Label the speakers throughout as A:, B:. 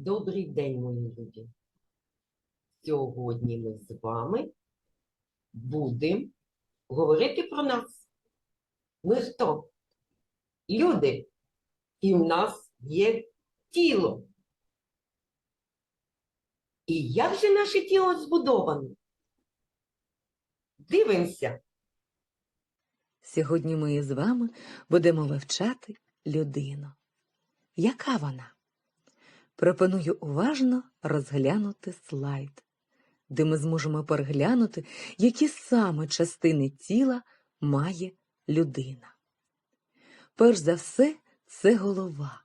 A: Добрий день, мої любі. Сьогодні ми з вами будемо говорити про нас. Ми хто? Люди. І в нас є тіло. І як же наше тіло збудоване? Дивимося.
B: Сьогодні ми з вами будемо вивчати людину. Яка вона? Пропоную уважно розглянути слайд, де ми зможемо переглянути, які саме частини тіла має людина. Перш за все, це голова.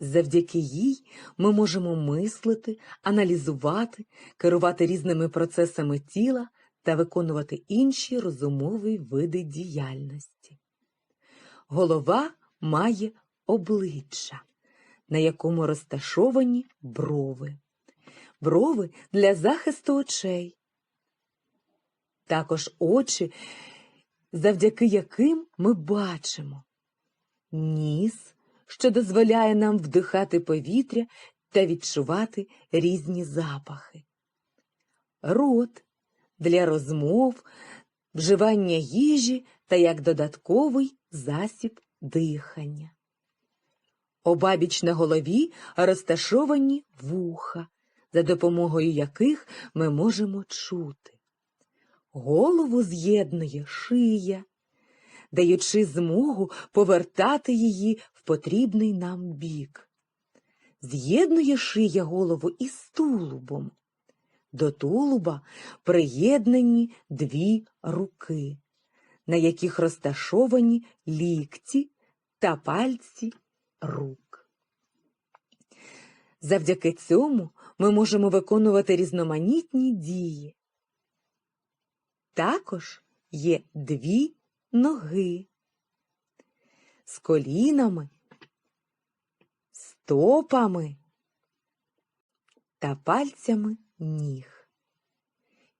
B: Завдяки їй ми можемо мислити, аналізувати, керувати різними процесами тіла та виконувати інші розумові види діяльності. Голова має обличчя, на якому розташовані брови. Брови для захисту очей. Також очі, завдяки яким ми бачимо. Ніс, що дозволяє нам вдихати повітря та відчувати різні запахи. Рот для розмов, вживання їжі та як додатковий засіб дихання. Обабіч на голові розташовані вуха, за допомогою яких ми можемо чути. Голову з'єднує шия, даючи змогу повертати її в потрібний нам бік. З'єднує шия голову із тулубом. До тулуба приєднані дві руки, на яких розташовані лікті та пальці рук. Завдяки цьому ми можемо виконувати різноманітні дії. Також є дві ноги з колінами, стопами та пальцями ніг.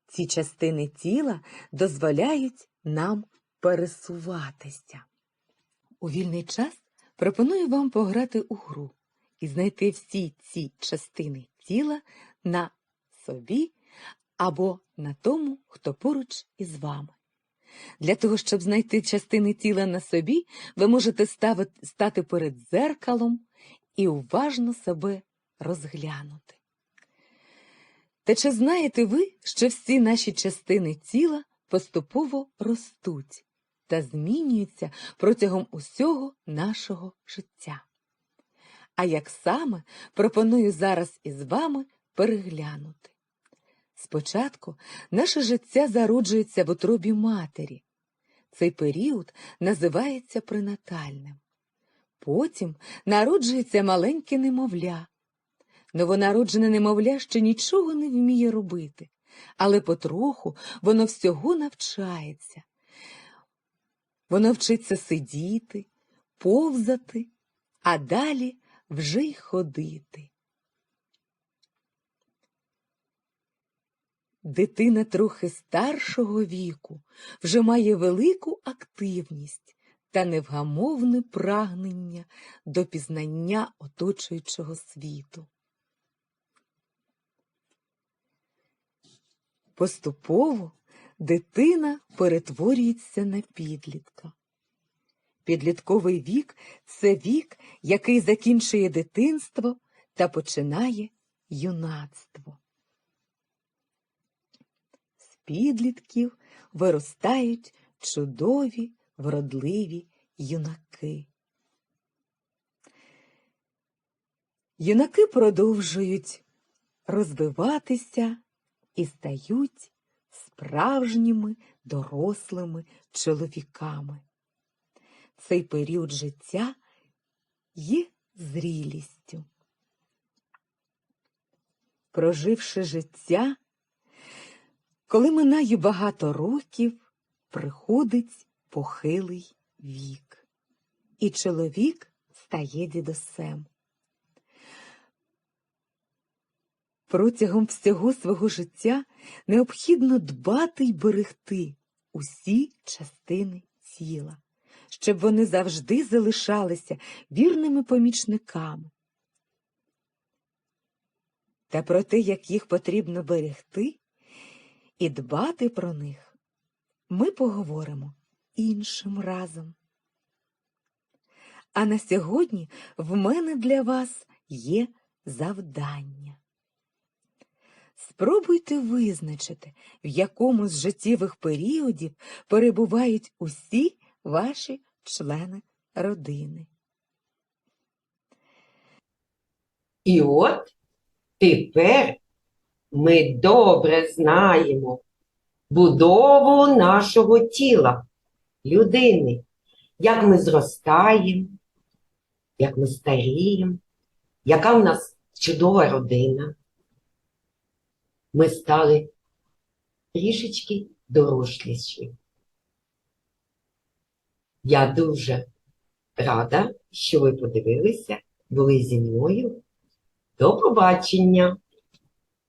B: Ці частини тіла дозволяють нам пересуватися. У вільний час пропоную вам пограти у гру і знайти всі ці частини тіла на собі або на тому, хто поруч із вами. Для того, щоб знайти частини тіла на собі, ви можете ставити, стати перед дзеркалом і уважно себе розглянути. Та чи знаєте ви, що всі наші частини тіла поступово ростуть та змінюються протягом усього нашого життя? А як саме пропоную зараз із вами переглянути. Спочатку наше життя зароджується в утробі матері. Цей період називається пренатальним. Потім народжується маленьке немовля. Новонароджене немовля ще нічого не вміє робити, але потроху воно всього навчається. Воно вчиться сидіти, повзати, а далі вже й ходити. Дитина трохи старшого віку вже має велику активність та невгамовне прагнення до пізнання оточуючого світу. Поступово дитина перетворюється на підлітка. Підлітковий вік це вік, який закінчує дитинство та починає юнацтво. З підлітків виростають чудові, вродливі юнаки. Юнаки продовжують розвиватися і стають справжніми дорослими чоловіками. Цей період життя є зрілістю. Проживши життя, коли минає багато років, приходить похилий вік, і чоловік стає дідусем. Протягом всього свого життя необхідно дбати й берегти усі частини тіла, щоб вони завжди залишалися вірними помічниками. та про те, як їх потрібно берегти і дбати про них, ми поговоримо іншим разом. А на сьогодні в мене для вас є завдання. Спробуйте визначити, в якому з життєвих періодів перебувають усі ваші члени родини.
A: І от тепер ми добре знаємо будову нашого тіла, людини, як ми зростаємо, як ми старіємо, яка в нас чудова родина. Ми стали трішечки доросліші. Я дуже рада, що ви подивилися, були зі мною. До побачення!